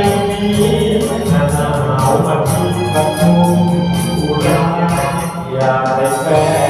หนาวมันขึ้นกระทุ้งอุราอยาได้แฟน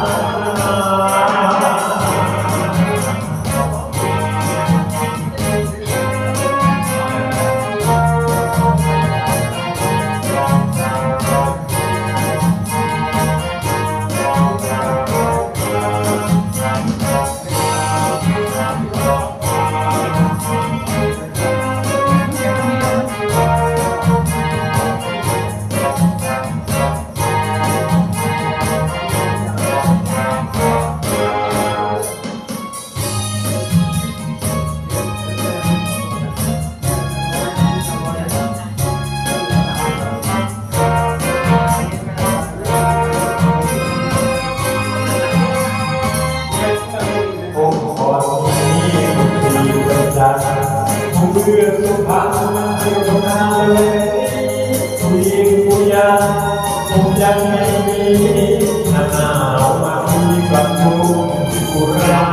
เดือนสุพรรณเที่ยวนาเลยทีมปุยาคยังไม่มีหน้าหามาที่ประตูกุรา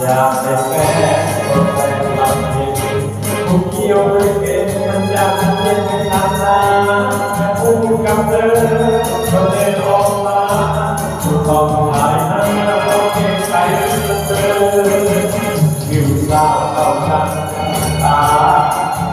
อยากได้แฟนก็แฟนลงคงเกี่ยวไม่เป็มันยากเย็นทางนาคู่กับเธอก็เดินออกมาถูกต้องหายหน้าก็เก่งใจเธออยู่ตาต้องกัน